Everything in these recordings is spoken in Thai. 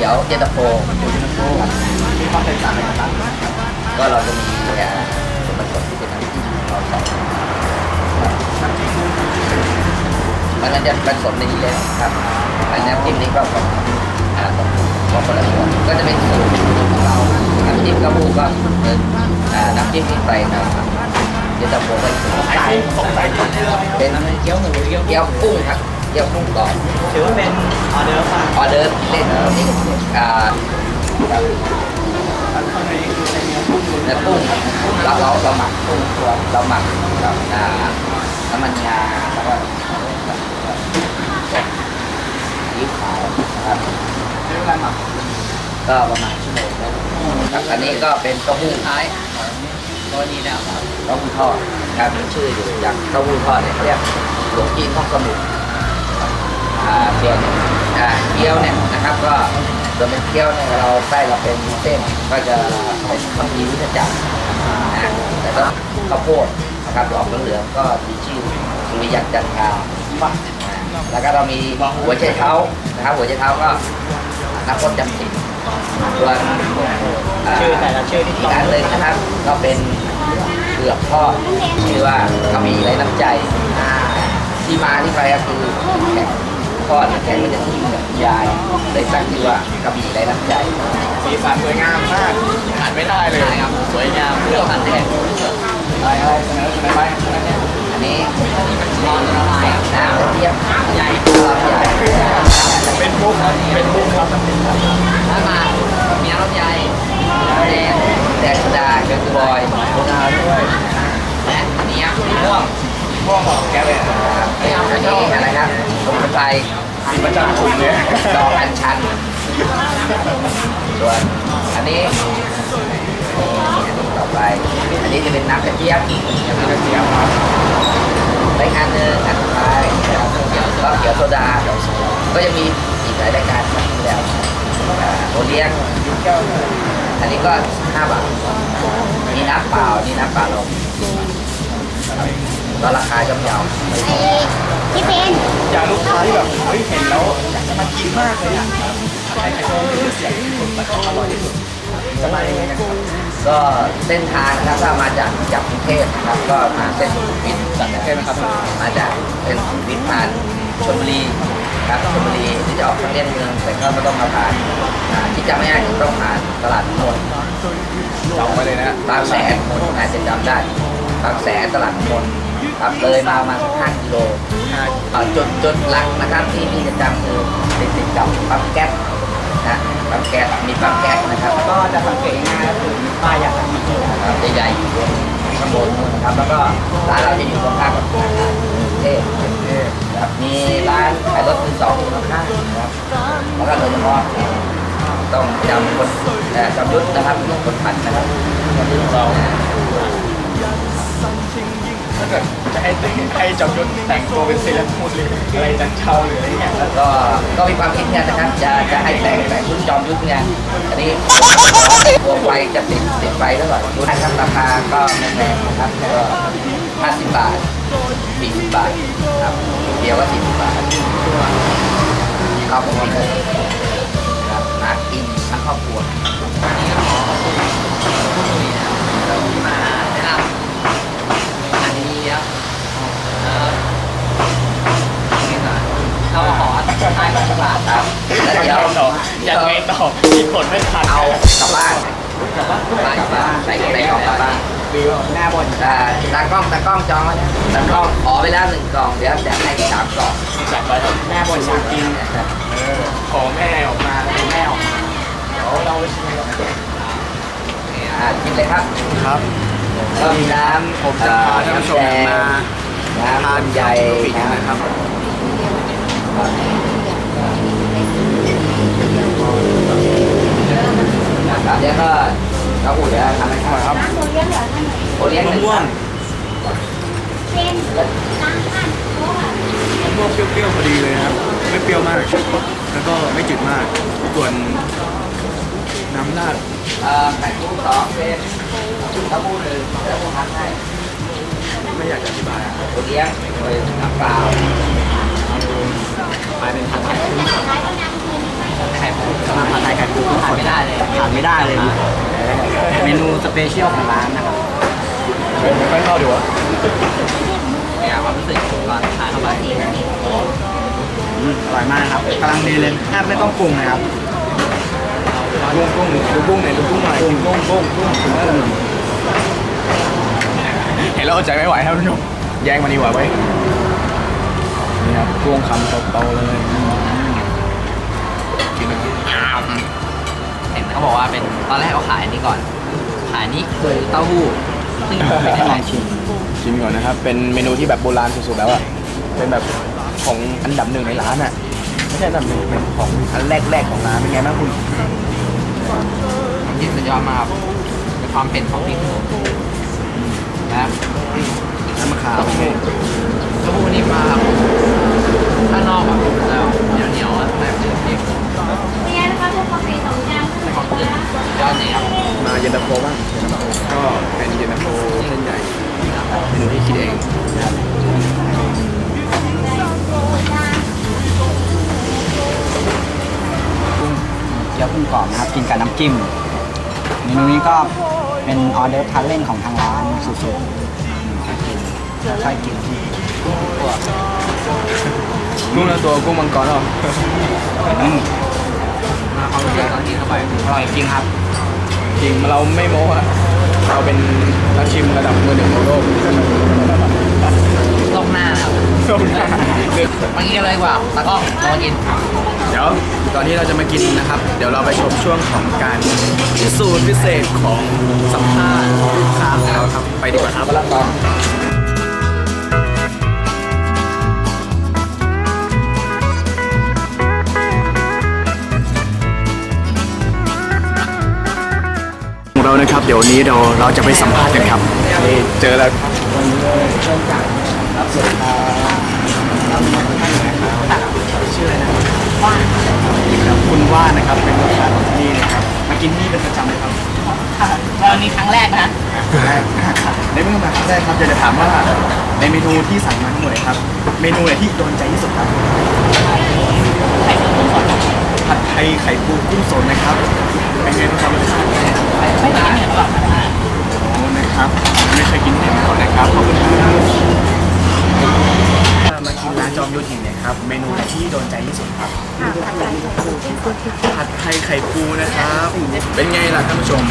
ตี๋ยวเย็นตาโฟมีความแตกต่างอะไรกันบ้างก็เราจะมีเอ่อส่วนผสมที่เป็นน้ำจิ้มของเราใส่มันจะผสมในนี้เลยครับอันน้ำจิ้มนี้ก็ของอ่าของของคนละส่วนก็จะเป็นสูตรของเราน้ำจิ้มกระบูก็เป็นน้ำจิ้มที่ใส่นะครับเย็นตาโฟก็นสูตรสงสัยที่เชื่อไหมครับเป็นเกี๊ยวหมูเกี๊ยวกุ้งครับ เกี๊ยวกุ้งกรอบถือว่าเป็นออเดอร์ป่ะออเดอร์เล่นนี่อ่าข้างในคือเป็นเนื้อกุ้งล้วนเนื้อกุ้งเราเราเราหมักกุ้งตัวเราหมักกับอ่าน้ำมันงาแล้วก็ซีอิ๊วขาวนะครับใช้เวลาหมักก็ประมาณชั่วโมงนะครับอันนี้ก็เป็นเต้าหู้ท้ายตัวนี้นะเต้าหู้ทอดครับมีชื่ออยู่อย่างเต้าหู้ทอดเนี่ยเขาเรียกหลวงจีนห้องสมุทรอ่า ส่วนอ่าเกี๊ยวเนี่ยนะครับก็ส่วนเป็นเกี๊ยวเนี่ยเราไส้เราเป็นเส้นก็จะเป็นข้าวจีวิทจักรนะแล้วก็ข้าวโพดนะครับออกเหลืองก็มีชื่อสุริยันจันทราอ่าแล้วก็เรามีหัวไชเท้านะครับ หัวไชเท้าก็นักพจน์จำศีลส่วนชื่อแต่ละชื่อที่อีกอันหนึ่งนะครับ ก็เป็นเผือกทอชื่อว่ากระบี่ไรน้ำใจที่มาที่ไปก็คือ แข่อดแข่งมันจะที่เหมือนยายเลยตั้งชื่อว่ากระบี่ไรน้ำใจสีสันสวยงามมากขาดไม่ได้เลยครับสวยงามเพื่อพันแดงอะไรอะไรเสนอเสนอไปเสนอเนี่ยอันนี้นอนละลายน้ำเทียมใหญ่ลำใหญ่เป็นมุกครับเป็นมุกครับถ้ามาเมียรถใหญ่แดงแดงสุดาเกิร์ลบอยโบราด้วยและอันนี้ม่วงม่วงของแกเลยอันนี้อะไรครับ ไพรมีประจำกลุ่มเลยดอกอัญชันส่วนอันนี้ต่อไป อันนี้จะเป็นน้ำกระเจี๊ยบน้ำกระเจี๊ยบรายการหนึ่งอันสุดท้ายก็เขียวโซดา ก็จะมีอีกหลายรายการครับที่แล้วโอเลี้ยงอันนี้ก็5บาทมีน้ำเปล่ามีน้ำเปล่าลง ก็ราคาย่อมเยาพี่เป็นอย่างลูกค้าที่แบบเฮ้ยเห็นแล้วอยากจะมากินมากเลยอะใครใครชอบชื่อเสียงที่สุดแล้วก็อร่อยที่สุดจะมายังไงกันครับก็เส้นทางนะครับถ้ามาจากจากกรุงเทพนะครับก็มาเส้นสุขุมวิทจัดได้ไหมครับมาจากเป็นสุขุมวิทผ่านชลบุรีครับชลบุรีที่จะออกทางเลี่ยงเมืองแต่ก็ไม่ต้องมาผ่านอ่าที่จำไม่ได้คือต้องผ่านตลาดมนจองไปเลยนะบางแสนมนอาจจะจำได้ บางแสนตลาดมนครับเลยมาประมาณสักห้ากิโลเอ่อจุดจุดหลักนะครับที่ที่จะจำคือติดติดกับปั๊มแก๊สนะปั๊มแก๊สมีปั๊มแก๊สนะครับก็จะสังเกตง่ายๆก็คือมีป้ายอยากจะมีที่นะครับใหญ่ๆอยู่บนข้างบนนู่นนะครับแล้วก็ร้านเราจะอยู่ตรงข้ามกับธนาคารกรุงเทพครับมีร้านขายรถมือสองอยู่ข้างๆนะครับแล้วก็โดยเฉพาะต้องจำคนเอ่อจำยุทธนะครับคนผันนะครับจำยุทธของเรา ถ้าเกิดจะให้ให้จอมยุทธแต่งตัวเป็นเซเลบมูนหรืออะไรจันเชาหรืออะไรเงี้ยก็ก็มีความคิดเนี่ยนะครับจะจะให้แต่งแต่งชุดจอมยุทธเนี่ยอันนี้ตัวไฟจะติดติดไฟเท่าไหร่ชุดนะครับราคาก็ไม่แพงนะครับก็50บาท40บาทครับเดียวก็40บาทครับผมครับมากินทั้งครอบครัวอันนี้ก็ขอขอบคุณผู้บริหารที่มาแนะนำอันนี้ครับเอ่อนี่หน่อยเราขอท้ายพันบาทครับแล้วเดี๋ยว ต่อ ยังไงต่อมีผลไม่ทันเอากลับบ้านกลับบ้านกลับบ้านใส่ใส่กล่องกลับบ้านวิวหน้าบนอ่าตากล้องตากล้องจองไว้นะตากล้องขอไปแล้วหนึ่งกล่องเดี๋ยวจะให้สามกล่องจัดไว้หน้าบนอยากกินเออของแม่ออกมาเป็นแม่ออกมาเดี๋ยวเราไปชิมกันอ่ากินเลยครับครับก็มีน้ำผมจะพาท่านผู้ชมมาน้ำลำไยปิดนะครับ นะครับ แล้วก็กระอุ่นแล้วทำไหมครับครับร้านโรงเรียนเหรอนั่นโอเลี้ยงหมะนึ่งม่วงเป็นร้านข้างโต๊ะอะมะม่วงเปรี้ยวๆพอดีเลยนะครับ ไม่เปรี้ยวมาก แล้วก็ไม่จืดมาก ส่วนน้ำราดเอ่อไข่กุ้งสองเป็นกระปูหนึ่งแล้วผมทำให้ไม่อยากจะอธิบายอะโอเลี้ยงโดยน้ำเปล่าไปเป็นผัดไทย ร้านก็นั่งกินไข่ปูสำหรับผัดไทยขาดไม่ได้เลยเมนูสเปเชียลของร้านนะครับเป็นไม่ค่อยเข้าดีวะเนี่ยความรู้สึกตอนทานเข้าไปอืมอร่อยมากครับกำลังดีเลยแทบไม่ต้องปรุงเลยครับกุ้งกุ้งดูกุ้งหน่อยดูกุ้งหน่อยกินกุ้งกุ้งกุ้งเห็นแล้วอดใจไม่ไหวครับทุกคนแย่งมันดีกว่าไว้ยนี่ครับกุ้งคำโตๆเลย กินแบบนี้เห็นเขาบอกว่าเป็นตอนแรกเขาขายอันนี้ก่อน ขายนี้คือเต้าหู้ซึ่งผมไม่ได้ลองชิมชิมก่อนนะครับ เป็นเมนูที่แบบโบราณสุดๆแล้วอะเป็นแบบของอันดับหนึ่งในร้านอะไม่ใช่อันดับหนึ่งเป็นของอันแรกๆของร้านเป็นไงบ้างคุณน้ำจิ้มสุดยอดมากครับมีความเผ็ดของพริกนะครับน้ำมะขามเต้าหู้เต้าหู้นี่มาครับข้างนอกแบบจะเหนียวเหนียวๆอะ เป็นไงนะคะพวกกาแฟสองจานในความตื่นสุดยอดเลยครับมาเย็นตาโฟบ้างเย็นตาโฟก็เป็นเย็นตาโฟเส้นใหญ่เมนูที่คิดเองเกี๊ยวกุ้งกรอบนะครับกินกับน้ำจิ้มเมนูนี้ก็เป็นออเดอร์ทานเล่นของทางร้านสุดๆกินค่อยกินกุ้งละตัวกุ้งมังกรหรออืมมา ความรู้สึกตอนกินเข้าไปอร่อยจริงครับ จริงเราไม่โม้อะเราเป็นนักชิมระดับมือหนึ่งของโลกโลกหน้านะครับมากินกันเลยดีกว่าตากล้องรอกิน เดี๋ยวตอนนี้เราจะมากินนะครับ เดี๋ยวเราไปชมช่วงของการพิสูจน์พิเศษของสัมภาษณ์ลูกค้าของเราครับไปดีกว่าครับ ของเรานะครับ เดี๋ยวนี้เราเราจะไปสัมภาษณ์กันครับนี่เจอแล้วชื่ออะไรนะครับว่านครับคุณว่านนะครับเป็นลูกค้าของที่นี่นะครับมากินที่นี่เป็นประจำเลยครับวันนี้ครั้งแรกนะแรกในเมื่อมาครั้งแรกครับอยากจะถามว่าในเมนูที่สั่งมาทั้งหมดเลยครับ เมนูไหนที่โดนใจที่สุดครับผัดไทยไข่ปูกุ้งสดนะครับเป็นไงบ้างครับรสชาติ ไม่ได้เหมือนหรอกโอ้นะครับ ไม่เคยกินที่ไหนมาก่อนนะครับ ขอบคุณครับมากินร้านจอมยุทธหินเนี่ยครับ เมนูไหนที่โดนใจที่สุดครับผัดไทยไข่ปูนะครับ เป็นไงล่ะท่านผู้ชม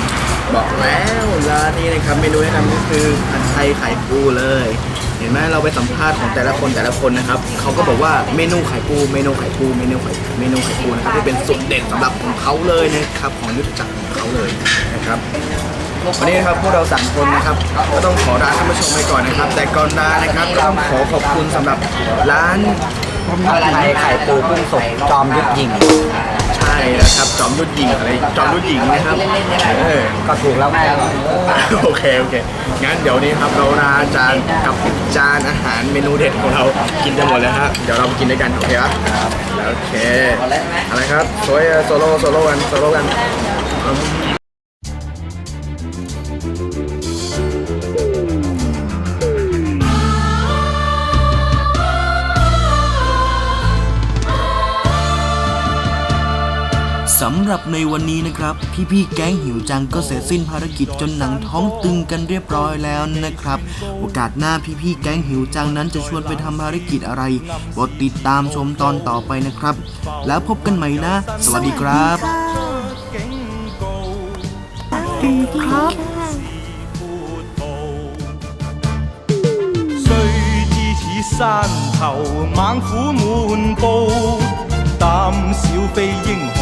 บอกแล้วร้านนี้นะครับ เมนูแนะนำก็คือผัดไทยไข่ปูเลย เห็นไหมเราไปสัมภาษณ์ของแต่ละคนแต่ละคนนะครับเขาก็บอกว่าเมนูไข่ปูเมนูไข่ปูเมนูไข่เมนูไข่ปูนะครับที่เป็นสุดเด็ดสำหรับของเขาเลยนะครับของยุทธจักรของเขาเลยนะครับวันนี้นะครับพวกเราสามคนนะครับก็ต้องขอลาท่านผู้ชมไปก่อนนะครับ แต่ก่อนลานะครับก็ต้องขอขอบคุณสำหรับร้านไทยไข่ปูกุ้งสดจอมยุทธยิง ช่นะครับ จอมยุทธยิงอะไรจอมยุทธยิงนะครับเออก็ถูกแล้วไงโอเคโอเคงั้นเดี๋ยวนี้ครับเราลาจานกับจานอาหารเมนูเด็ดของเรากินจะหมดแล้วฮะเดี๋ยวเราไปกินด้วยกันโอเคปะโอเคอะไรครับโซยโซโล่โซโล่กันโซโล่กันำหรับในวันนี้นะครับ พี่ๆแก๊งหิวจังก็เสร็จสิ้นภารกิจจนหนังท้องตึงกันเรียบร้อยแล้วนะครับ โอกาสหน้าพี่ๆแก๊งหิวจังนั้นจะชวนไปทำภารกิจอะไรโปรดติดตามชมตอนต่อไปนะครับ แล้วพบกันใหม่นะ สวัสดีครับ 虽知此山头猛虎满布，胆小非英雄，